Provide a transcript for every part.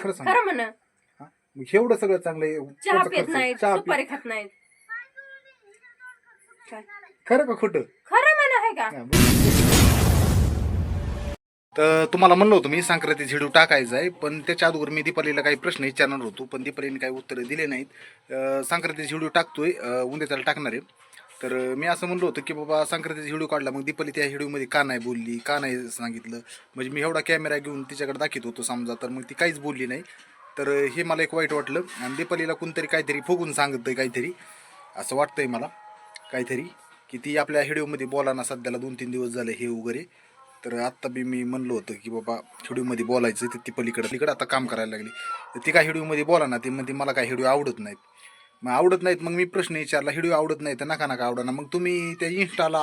खरं सांग खरं म्हण. मग एवढं सगळं चांगलं आहे. चहा पित खर्च, नाहीत चहा सुपारी पित. खात नाहीत. काय? खरं का खोटं? खरं म्हण आहे का? हा. तर तुम्हाला म्हणलं होतं मी संक्रांती झिडू टाकायचा आहे पण त्याच्या अगोदर मी दीपालीला काही प्रश्न विचारणार होतो पण दीपालीने काही उत्तरं दिले नाहीत. अं, संक्रांती झिडू टाकतोय अं, उद्या त्याला टाकणार आहे. तर मी असं म्हणलो होतं की बाबा संक्रांतीचा हिडू काढला मग दीपाली त्या हिडूमध्ये का नाही बोलली का नाही सांगितलं? म्हणजे मी एवढा कॅमेरा घेऊन तिच्याकडे दाखवत होतो समजा तर मग ती काहीच बोलली नाही. तर हे मला एक वाईट वाटलं आणि दीपालीला कोणतरी काहीतरी फुगून सांगतंय काहीतरी असं वाटतंय मला काहीतरी की ती आपल्या हिडिओमध्ये बोला ना सध्याला दोन तीन दिवस झाले हे वगैरे. तर आत्ता बी मी म्हणलो होतं की बाबा हिडिओमध्ये बोलायचं तर ती पलीकडं तिकडं आता काम करायला लागली. तर ती काय हिडिओमध्ये बोला ना ती म्हणते मला काय हिडिओ आवडत नाहीत. मग आवडत नाहीत मग मी प्रश्न विचारला हिडिओ आवडत नाही तर नका नका आवडा मग तुम्ही त्या इन्स्टाला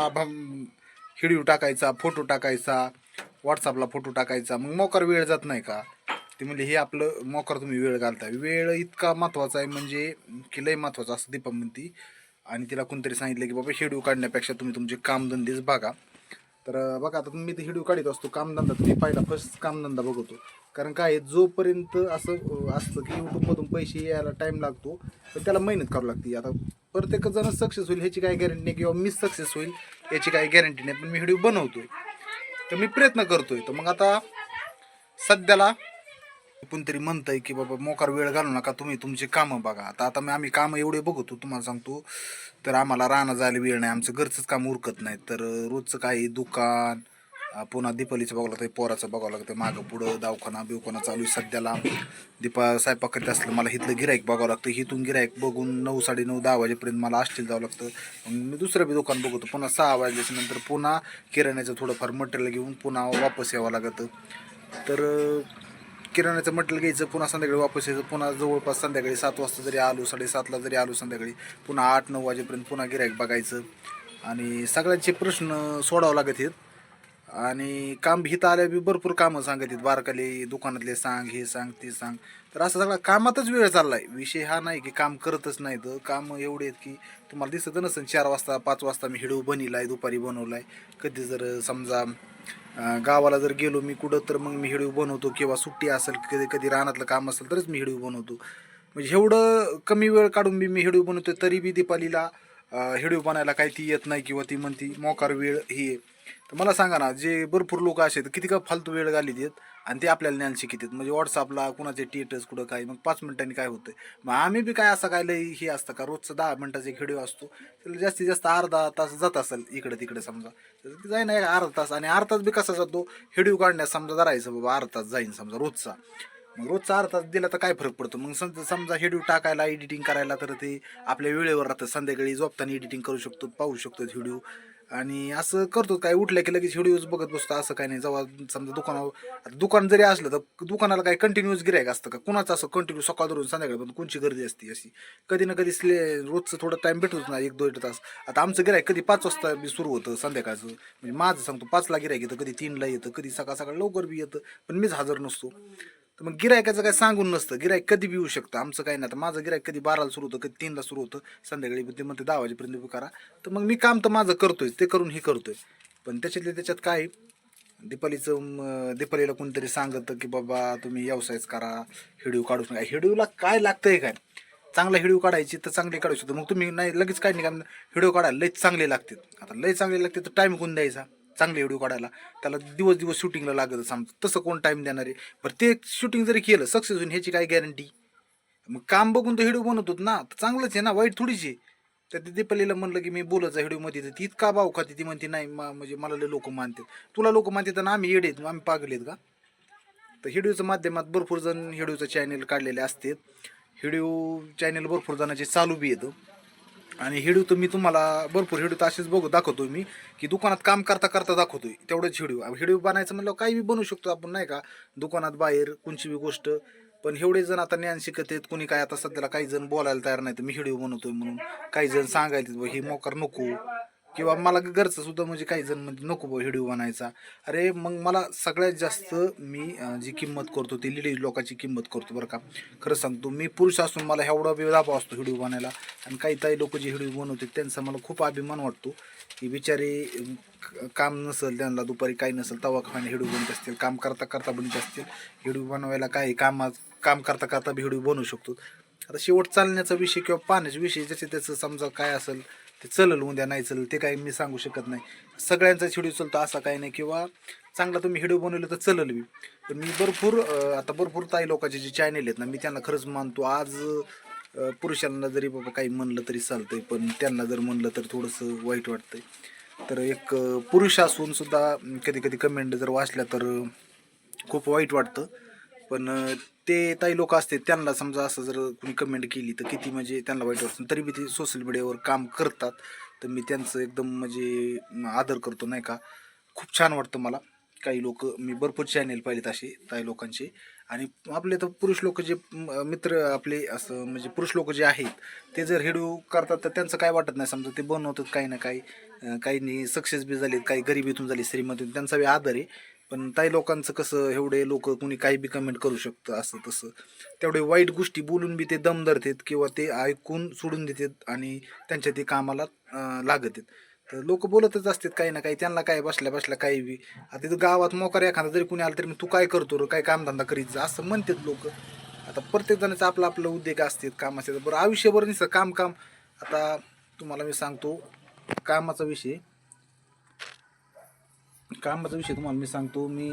हिडिओ टाकायचा फोटो टाकायचा व्हॉट्सअपला फोटो टाकायचा मग मोकार वेळ जात नाही का? ते म्हणजे हे आपलं मोकार तुम्ही वेळ घालता. वेळ इतका महत्त्वाचा आहे म्हणजे की लय महत्त्वाचा असं दीपा म्हणती. आणि तिला कोणतरी सांगितलं की बाबा शेड्यू काढण्यापेक्षा तुम्ही तुमचे कामधंदेच बघा. तर बघा आता मी ते व्हिडिओ काढत असतो कामधंदा तर मी पहिला फर्स्ट कामधंदा बघतो. कारण काय आहे, जोपर्यंत असं असतं की यूट्यूबमधून पैसे यायला टाईम लागतो तर त्याला मेहनत करावी लागते. आता प्रत्येक जण सक्सेस होईल ह्याची काही गॅरंटी नाही किंवा मी सक्सेस होईल याची काही गॅरंटी नाही पण मी व्हिडिओ बनवतो तर मी प्रयत्न करतोय. तर मग आता सध्याला कोणतरी म्हणतंय की बाबा मोकार वेळ घालू नका तुम्ही तुमची कामं बघा. आता आता मी आम्ही कामं एवढे बघतो तुम्हाला सांगतो. तर आम्हाला राहणं जायला वेळ नाही आमचं घरचंच काम उरकत नाही. तर रोजचं काही दुकान पुन्हा दीपालीचं बघावं लागतं पोराचं बघावं लागतं मागं पुढं दवाखाना बिवखाना चालू आहे सध्याला दीपा स्वयंपाक करीत असलं मला इथलं गिराईक बघावं लागतं. इथून गिराईक बघून नऊ साडेनऊ दहा वाजेपर्यंत मला आष्टील जावं लागतं. मी दुसरं बी दुकान बघतो. पुन्हा सहा वाजल्याच्या नंतर पुन्हा किराण्याचं थोडंफार मटेरियल घेऊन पुन्हा वापस यावं लागतं. तर किराण्याचं मटेरियल घ्यायचं पुन्हा संध्याकाळी वापस यायचं पुन्हा जवळपास संध्याकाळी सात वाजता जरी आलो साडेसातला जरी आलो संध्याकाळी पुन्हा आठ नऊ वाजेपर्यंत पुन्हा गिरायक बघायचं. आणि सगळ्यांचे प्रश्न सोडावं लागत आहेत. आणि काम हिथं आल्या बी भरपूर कामं सांगत आहेत बारकाले दुकानातले सांग हे सांग ते सांग. तर असं सगळा कामातच वेळ चाललाय. विषय हा नाही की काम करतच नाही तर कामं एवढे आहेत की तुम्हाला दिसत नसेल चार वाजता पाच वाजता मी हिडू बनिलाय दुपारी बनवलाय. कधी जर समजा गावाला जर गेलो मी कुठं तर मग मी हिडू बनवतो. किंवा सुट्टी असेल कधी कधी रानातलं काम असेल तरच मी हिडू बनवतो. म्हणजे एवढं कमी वेळ काढून बी मी हिडू बनवतो तरी बी दीपालीला हिडू बनायला काही ती येत नाही किंवा ती म्हणती मोकार वेळ ही आहे. तर मला सांगा ना जे भरपूर लोक असे आहेत किती का फालतू वेळ घालीत आहेत आणि ते आपल्याला ज्ञान शिकतात म्हणजे व्हॉट्सअपला कुणाचे टिएटर्स कुठं काय मग पाच मिनिटांनी काय होतं मग आम्ही बी काय असं काय लई हे असतं का? रोजचं दहा मिनटाचा एक व्हिडिओ असतो. त्याला जास्तीत जास्त अर्धा तास जात असेल इकडे तिकडे समजा. तर जाईन एक अर्धा तास आणि अर्धा तास बी कसा जातो? व्हिडिओ काढण्यास समजा धरायचं बाबा अर्धा तास जाईन समजा रोजचा. मग रोजचा अर्धा तास दिला तर काय फरक पडतो? मग समजा समजा हेडिओ टाकायला एडिटिंग करायला तर ते आपल्या वेळेवर राहतं. संध्याकाळी झोपताना एडिटिंग करू शकतो पाहू शकतो व्हिडिओ आणि असं करतो काय उठलं की लगेच व्हिडिओज बघत बसतो असं काय नाही. जेव्हा समजा दुकानावर दुकान जरी असलं तर दुकानाला काय कंटिन्यूस गिरायक असतं का? कुणाचं असं कंटिन्यू सकाळ धरून संध्याकाळपर्यंत कोणची गर्दी असते अशी? कधी ना कधी स्ले रोजचं थोडं टाईम भेटतोच ना एक दोन तास. आता आमचं गिरायक कधी पाच वाजता बी सुरू होतं संध्याकाळचं. म्हणजे माझं सांगतो पाचला गिरायक येतं कधी तीनला येतं कधी सकाळ सकाळ लवकर बी येतं पण मीच हजर नसतो. तर मग गिरायकाचं काय सांगून नसतं. गिरायक कधी बी येऊ शकतं. आमचं काही नाही. आता माझं गिरायक कधी बाराला सुरू होतं कधी तीनला सुरू होतं. संध्याकाळी ते म्हणते दहा वाजेपर्यंत करा. तर मग मी काम तर माझं करतोय. ते करून हे करतोय. पण त्याच्यातले त्याच्यात काय आहे, दीपालीचं दीपालीला कोणतरी सांगतं की बाबा तुम्ही व्यवसायच करा. हिडिओ काढू नका. हिडिओला काय लागतं आहे काय? चांगला हिडिओ काढायची तर चांगली काढू शकतो. मग तुम्ही नाही लगेच काय नाही का हिडिओ काढायला लयच चांगले लागतात. आता लय चांगले लागते तर टाईम कोण द्यायचा? चांगले व्हिडिओ काढायला त्याला दिवस दिवस शूटिंगला लागत समजा तसं कोण टाईम देणार आहे? बरं ते शूटिंग जरी केलं सक्सेस होईल ह्याची काय गॅरंटी मग काम बघून तर व्हिडिओ बनवतो ना तर चांगलंच आहे ना वाईट थोडीच आहे. तर ते दीपालीला म्हणलं की मी बोलायचा व्हिडिओमध्ये तर ती इतका भाव खाते ती म्हणते नाही मा- म्हणजे मला लय लोक मानतात. तुला लोक मानतात आणि आम्ही येडे आहेत, आम्ही पागल आहेत का? तर हिडिओच्या माध्यमात भरपूर जण हिडिओचं चॅनेल काढलेले असतात. हिडिओ चॅनेल भरपूर जणांचे चालू बी येतं आणि हिडिओ तर मी तुम्हाला भरपूर हिडिओ तर असेच बघू दाखवतोय मी की दुकानात काम करता करता दाखवतोय तेवढंच हिडू. हिडू बनायचं म्हणलं काही बी बनवू शकतो आपण नाही का? दुकानात बाहेर कोणची बी गोष्ट पण एवढे जण आता ज्ञान शिकत आहेत कोणी काय आता सध्याला काही जण बोलायला तयार नाही तर मी हिडू बनवतोय म्हणून. काही जण सांगायचे हे मोकार नको. किंवा मला घरचं सुद्धा म्हणजे काही जण म्हणजे नको व्हिडिओ बनायचा. अरे मग मला सगळ्यात जास्त मी जी किंमत करतो ती लेडीज लोकांची किंमत करतो बरं का. खरं सांगतो मी पुरुष असून मला एवढा दाबा असतो व्हिडिओ बनायला. आणि काही काही लोक जे व्हिडिओ बनवतात त्यांचा मला खूप अभिमान वाटतो की बिचारे काम नसेल त्यांना दुपारी काही नसेल तवा खाणे हिडू बनत असतील काम करता करता बनत असतील हिडू बनवायला काही कामात काम करता करता बी हिडू बनवू शकतो. आता शेवट चालण्याचा विषय किंवा पाण्याचा विषय ज्याचे त्याचं समजा काय असेल ते चलल उद्या नाही चलल ते काही मी सांगू शकत नाही. सगळ्यांचा व्हिडिओ चलतो असा काही नाही. किंवा चांगला तुम्ही व्हिडिओ बनवले तर चलल मी पण मी भरपूर आता भरपूर ताई लोकांचे जे चॅनेल आहेत ना मी त्यांना खरंच मानतो. आज पुरुषांना जरी बाबा काही म्हणलं तरी चालतंय पण त्यांना जर म्हणलं तर थोडंसं वाईट वाटतंय. तर एक पुरुष असून सुद्धा कधी कधी कमेंट जर वाचल्या तर खूप वाईट वाटतं. पण ते काही लोक असते त्यांना समजा असं जर कुणी कमेंट केली तर किती म्हणजे त्यांना वाईट वाटतं. तरी बी ते सोशल मीडियावर काम करतात. तर मी त्यांचं एकदम म्हणजे आदर करतो नाही का. खूप छान वाटतं मला. काही लोक मी भरपूर चॅनेल पाहिलेत असे काही लोकांचे. आणि आपले तर पुरुष लोक जे मित्र आपले असं म्हणजे पुरुष लोक जे आहेत ते जर व्हिडिओ करतात तर त्यांचं काय वाटत नाही. समजा ते बनवतात काही ना काही काही काहींनी सक्सेस बी झालेत काही गरिबीतून झाली श्रीमतीतून त्यांचा बी आदर आहे. पण काही लोकांचं कसं एवढे लोक कुणी काही बी कमेंट करू शकतं असं तसं. तेवढे वाईट गोष्टी बोलून बी ते दम धरतात किंवा ते ऐकून सोडून देतात आणि त्यांच्या ते कामाला लागत आहेत. तर लोक बोलतच असतात काही ना काही त्यांना काय बसल्या बसल्या काही बी. आता तिथं गावात मोकार एखादा जरी कुणी आलं तरी मग तू काय करतो रे काय कामधंदा करीत जा असं म्हणतात लोक. आता प्रत्येक जणाचा आपला आपला उद्योग असतात काम असतात. बरं आयुष्यभर नसतं काम काम. आता तुम्हाला मी सांगतो कामाचा विषय कामाचा विषय तुम्हाला मी सांगतो मी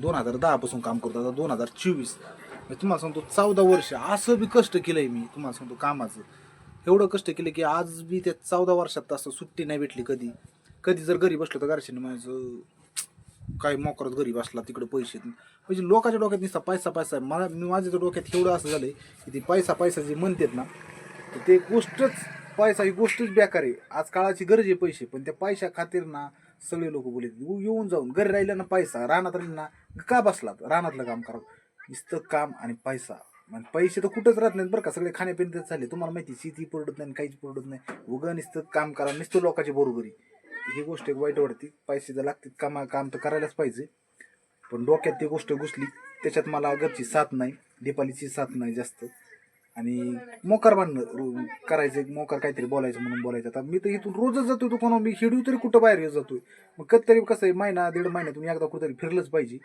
दोन हजार दहापासून काम करतो आता दोन हजार चोवीस. तुम्हाला सांगतो चौदा वर्ष असं बी कष्ट केलंय मी तुम्हाला सांगतो कामाचं. एवढं कष्ट केलं की आज बी त्या चौदा वर्षात असं सुट्टी नाही भेटली कधी. कधी जर घरी बसलो तर घरच्याने माझं काय मोकरत घरी बसला तिकडे पैसे म्हणजे लोकांच्या डोक्यात नुसता पैसा पैसा मला मी माझ्या डोक्यात एवढं असं झालंय की ती पैसा पैसा जे म्हणतात ना तर ते गोष्टच पैसा ही गोष्टच बेकार आहे. आज काळाची गरज आहे पैसे पण त्या पैशा खातीर ना सगळे लोक बोलत येऊन जाऊन घरी राहिलं ना पैसा रानात राहिलं ना का बसलात? रानातलं काम करा. नुसतं काम आणि पैसा. म्हणजे पैसे तर कुठंच राहत नाहीत बरं का सगळे खाण्यापिण्यात झाले तुम्हाला माहिती शेती परवडत नाही काहीच परवडत नाही. उगं नुसतं काम करा नुसतं लोकांची बरोबरी. ही गोष्ट एक वाईट वाटते. पैसे जर लागतील कामा काम तर करायलाच पाहिजे. पण डोक्यात ती गोष्ट घुसली त्याच्यात मला घरची साथ नाही दीपालीची साथ नाही जास्त. आणि मोकार बांधणं रो- करायचं मोकार काहीतरी बोलायचं म्हणून बोलायचं. आता मी तर इथून रोजच जातोय दुकानावर मी हिडू तरी कुठं बाहेर येत जातोय? मग कधीतरी कसं आहे महिना दीड महिन्यातून एकदा कुठेतरी फिरलंच पाहिजे.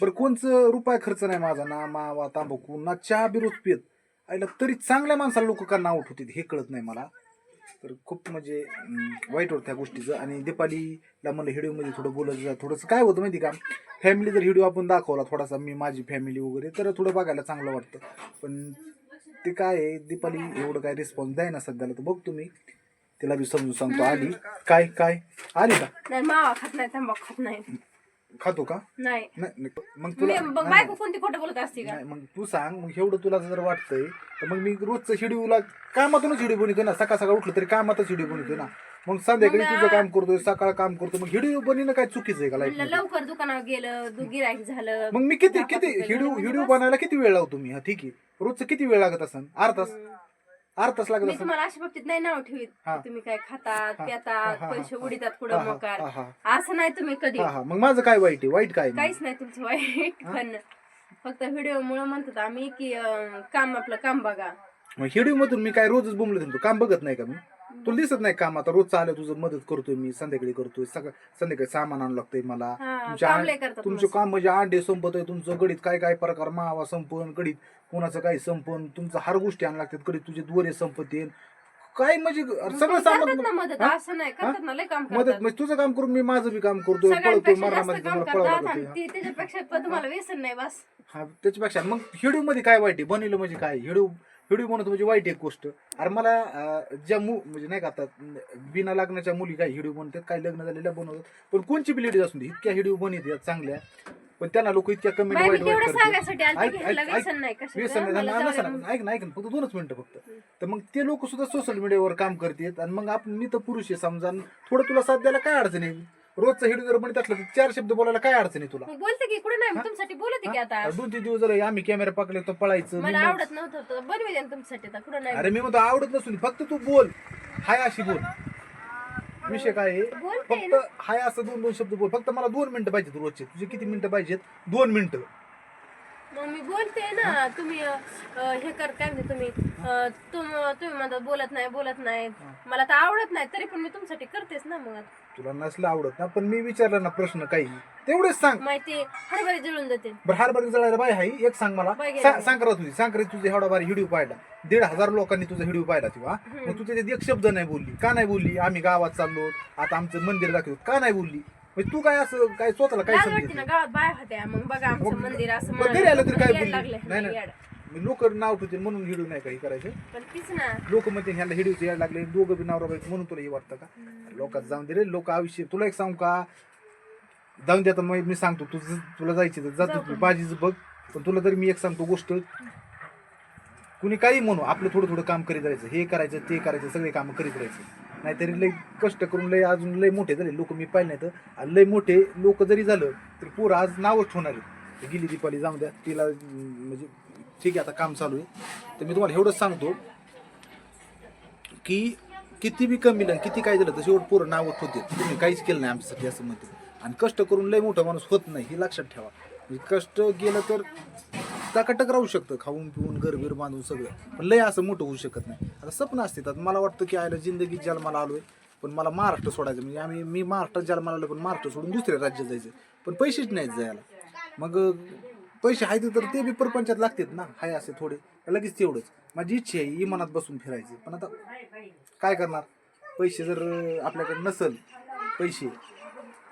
बरं कोणचं रुपया खर्च नाही माझा ना मावा तांबाखू ना चहा बिरोज पित आईला तरी चांगल्या माणसाला लोक का नाव होते हे कळत नाही मला. तर खूप म्हणजे वाईट होतं त्या गोष्टीचं. आणि दीपालीला म्हणलं हिडिओमध्ये थोडं बोलत जा. थोडंसं काय होतं माहिती का? फॅमिली जर हिडिओ आपण दाखवला थोडासा मी माझी फॅमिली वगैरे तर थोडं बघायला चांगलं वाटतं. पण ते काय आहे? दीपाली एवढं काय रिस्पॉन्स द्याय ना सध्याला तर बघ तुम्ही. तिला बी समजून सांगतो. आली. काय काय? आली का? नाही मावा खात नाही तंबाखू खात नाही. खातो का? नाही. नाही नाही. मग मी तुला मग नाही, बायको कोणती खोटं बोलत असते का? नाही, मग तू सांग. मग एवढं तुला जर वाटतंय तर मग मी रोजचं शेड्यूला कामातूनच व्हिडिओ बनवतोय ना. सकाळ सकाळ उठलं तरी कामातच व्हिडिओ बनवतोय ना. मग संध्याकाळी मग, तुझं काम करतोय सकाळ काम करतोय मग व्हिडिओ बनवणं काय चुकीचं आहे का म्हणलं लाईफ लवकर दुकानावर गेलं दु- गिराईक झालं मग मी किती किती रुपये बस. बनायला किती वेळ लावतो मी? हा ठीक आहे. रोजचं किती वेळ लागत असन? अर्धा तास? अर्धा तास लागत मी असेल तुम्हाला अशा बाबतीत नाही नाव ठेवीत. हा. तुम्ही काय खातात हा, पितात हा, पैसे हा, उडीतात हा, कुठं हा, मोकार. हा, हा. असं नाही तुम्ही कधी. हा हा. मग माझं काय वाईट आहे? वाईट काय आहे? काहीच नाही तुमचं वाईट. पण फक्त व्हिडिओ मुळे म्हणतात आम्ही की अं, काम आपलं काम बघा. मग व्हिडिओ मधून मी काय रोजच बोंबलं म्हणतो काम बघत नाही का मी? तुला दिसत नाही काम आता? रोज चालू तुझं मदत करतोय मी संध्याकाळी करतोय सकाळ संध्याकाळी सामान आणू लागतंय मला. हा, तुमच्या काम आण- लय करतात तुमचं मस्त. काम म्हणजे अंडे संपत आहे तुमचं गडीत काय काय प्रकार? मावा संपन गडीत कोणाचं काही संपन तुमचं हर गोष्टी आण लागतात गडीत तुझे दोरे संपतील. काय म्हणजे मग सगळं सामान मदत? हा? असं नाही करतात ना लय काम मदत करतात. म्हणजे तुझं काम करून मी माझं बी काम करतोय पळतोय सगळ्यांपेक्षा मरणामध्ये जास्त काम तुम्हाला पळावं करतात आणि लागतंय. ते- त्याच्यापेक्षा पण तुम्हाला व्यसन नाही बस. हा त्याच्यापेक्षा मग व्हिडिओमध्ये काय वाईट आहे? बनवलं म्हणजे काय? व्हिडिओ व्हिडिओ बनवतो म्हणजे वाईट एक गोष्ट. अरे मला अं, ज्या मु म्हणजे नाही का आता बिना लग्नाच्या मुली काय व्हिडिओ बनवतात काय लग्न झालेल्या बनवतात पण कोणची बी लेडीज असून दे इतक्या व्हिडिओ बनवतात चांगल्या. पण त्यांना लोक इतक्या कमेंट बाई, मी वाईट वाईट तेवढं करतात. सांगायसाठी आलते ऐक- की ह्याला ऐक- व्यसन नाही कशाचं? मला जाऊ. ऐक ना ऐक ना फक्त दोनच मिनिटं फक्त. तर मग ते लोक सुद्धा सोशल मीडियावर काम करतात आणि मग आपण मी तर पुरुष आहे समजा. आणि थोडं तुला साथ द्यायला काय अडचण आहे? रोजचा व्हिडिओ जर म्हणत असलं तर चार शब्द बोलायला काय अडचण आहे तुला? मग बोलते की कुठे नाही मी तुमच्यासाठी बोलते की आता. दोन तीन दिवस जर आम्ही कॅमेरा पकडले तर पळायचं मला आवडत नव्हतं तर बनवी द्या ना तुमच्यासाठी आता कुठं नाही. अरे मी म्हणतो आवडत नसून फक्त तू बोल. हाय अशी बोल. विषय काय आहे? बोलते फक्त हाय असं दोन दोन शब्द बोल. फक्त मला दोन मिनिटं पाहिजेत रोजचे. तुझे किती मिनिटं पाहिजेत? दोन मिनिटं. मग मी बोलते ना तुम्ही अं, हे कर काय म्हणते तुम्ही? अं, तुम तुम्ही म्हणतात बोलत नाही बोलत नाही. मला तर आवडत नाही तरी पण मी तुमच्यासाठी करतेच ना मग. तुला नसलं आवडत ना पण मी विचारलं ना प्रश्न काही. तेवढेच सांग. माहिती हरभरे जळून जाते बरं हारबारी जळायला बाय हाय एक सांग मला. बाय गेली. सा- सांग करा तुझी सांग करा तुझे एवढा बारी व्हिडिओ पाहिला. दीड हजार लोकांनी तुझा व्हिडिओ पाहिला तेव्हा. मग तू त्याच्यात एक शब्द नाही बोलली. का नाही बोलली? आम्ही गावात चाललो आता आमचं मंदिर दाखवतो. का नाही बोलली? म्हणजे तू काय असं काय स्वतःला काय लाज वाटते ना समजत गावात बाय होत्या. मग बघा आमचं मग- मंदिर असं मग घरी आलं तर काय बोलली? नाही. मी लोक नाव ठेवतील म्हणून व्हिडिओ नाही काही करायचं? पण तीच ना. लोक म्हणते ह्याला हिडीवचे यायला लागले. दोघं बी नवरा बायको म्हणून तुला हे वाटतं का? लोकात जाऊन दे रे. लोक आयुष्य तुला एक सांगू का? जाऊन दे आता मग मी सांगतो. तुझं तुला जायची तर जातो जाऊ तू का? बाजीच बघ. पण तुला तरी मी एक सांगतो गोष्ट. कुणी काही म्हणू आपलं थोडं थोडं काम करीत राहायचं. हे करायचं ते करायचं सगळे काम करीत राहायचं. नाहीतरी लय कष्ट करून लय अजून लय मोठे झाले. लोक मी पाहिले नाही तर लय मोठे लोक जरी झालं तरी पोरं आज नावच ठेवणार आहे गेली दीपाली जाऊन द्या. तिला म्हणजे ठीक आहे आता काम चालू आहे. तर मी तुम्हाला एवढंच सांगतो की किती बी कमी लागेल किती काय झालं तर शेवट पोरं नावत होते तुम्ही काहीच केलं नाही आमच्यासाठी असं म्हणते. आणि कष्ट करून लय मोठा माणूस होत नाही हे लक्षात ठेवा. म्हणजे कष्ट गेलं तर टकाटक राहू शकतं खाऊन पिऊन घरबीर बांधून सगळं. पण लय असं मोठं होऊ शकत नाही. आता स्वप्न असते तर मला वाटतं की आयला जिंदगी जन्माला आलोय पण मला महाराष्ट्र सोडायचं. म्हणजे आम्ही मी महाराष्ट्रात जन्माला आलो पण महाराष्ट्र सोडून दुसऱ्या राज्यात जायचं. पण पैसेच नाहीत जायला. मग पैसे आहेत तर ते बी परपंचात लागतात ना. हाय असे थोडे. लगेच तेवढंच. माझी इच्छा आहे इमानात बसून फिरायची. पण आता काय करणार? पैसे जर आपल्याकडे नसल पैसे.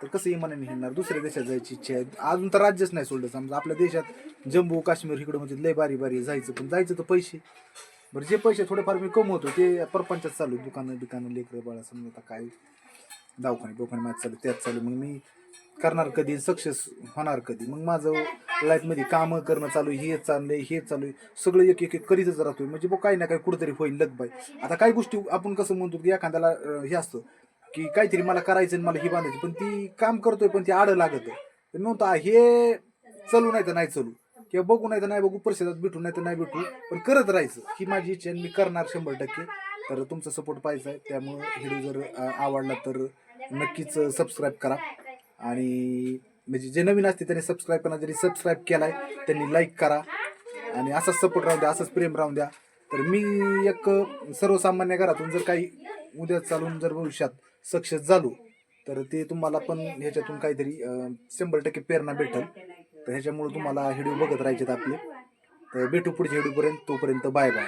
तर कसं इमानाने हिंडणार दुसऱ्या देशात जायची इच्छा आहे. अजून तर राज्यच नाही सोडलं. समजा आपल्या देशात जम्मू काश्मीर इकडं म्हणजे लय बारी बारी जायचं पण जायचं तर पैसे. बरं जे पैसे थोडेफार मी कमवतो ते परपंचात चालू दुकानं बिकानं लेकरं बाळा समजा आता काय दवाखाने दवाखाने माझं चालू त्यात चालू मग मी करणार कधी? सक्सेस होणार कधी? मग माझं लाईफमध्ये कामं करणं चालू आहे, हे चाललंय हे चालू आहे. सगळं एक एक एक करीतच राहतोय. म्हणजे बघ काही ना काही कुठेतरी होईल लगबाई आता काही गोष्टी आपण कसं म्हणतो की एखाद्याला हे असतं की काहीतरी मला करायचं आणि मला ही बांधायची पण ती काम करतोय पण ती आडं लागत तर मी म्हणतो हे चलू नाही तर नाही चलू. किंवा बघू नाही तर नाही बघू परिषदात भेटू नाही तर नाही भेटू. पण करत राहायचं. ही माझी इच्छा आहे मी करणार शंभर टक्के. तर तुमचा सपोर्ट पाहिजे आहे. त्यामुळं व्हिडिओ जर आवडला तर नक्कीच सबस्क्राईब करा. आणि म्हणजे जे नवीन असते त्यांनी सबस्क्राईब करा. जरी सबस्क्राईब केलाय त्यांनी लाईक करा. आणि असाच सपोर्ट राहून द्या असंच प्रेम राहून द्या. तर मी एक सर्वसामान्य घरातून जर काही उद्या चालून जर भविष्यात सक्सेस झालो तर ते तुम्हाला पण ह्याच्यातून काहीतरी शंभर टक्के प्रेरणा भेटेल. तर ह्याच्यामुळे तुम्हाला व्हिडिओ बघत राहायचे आपले. तर भेटू पुढच्या व्हिडिओपर्यंत तोपर्यंत बाय बाय.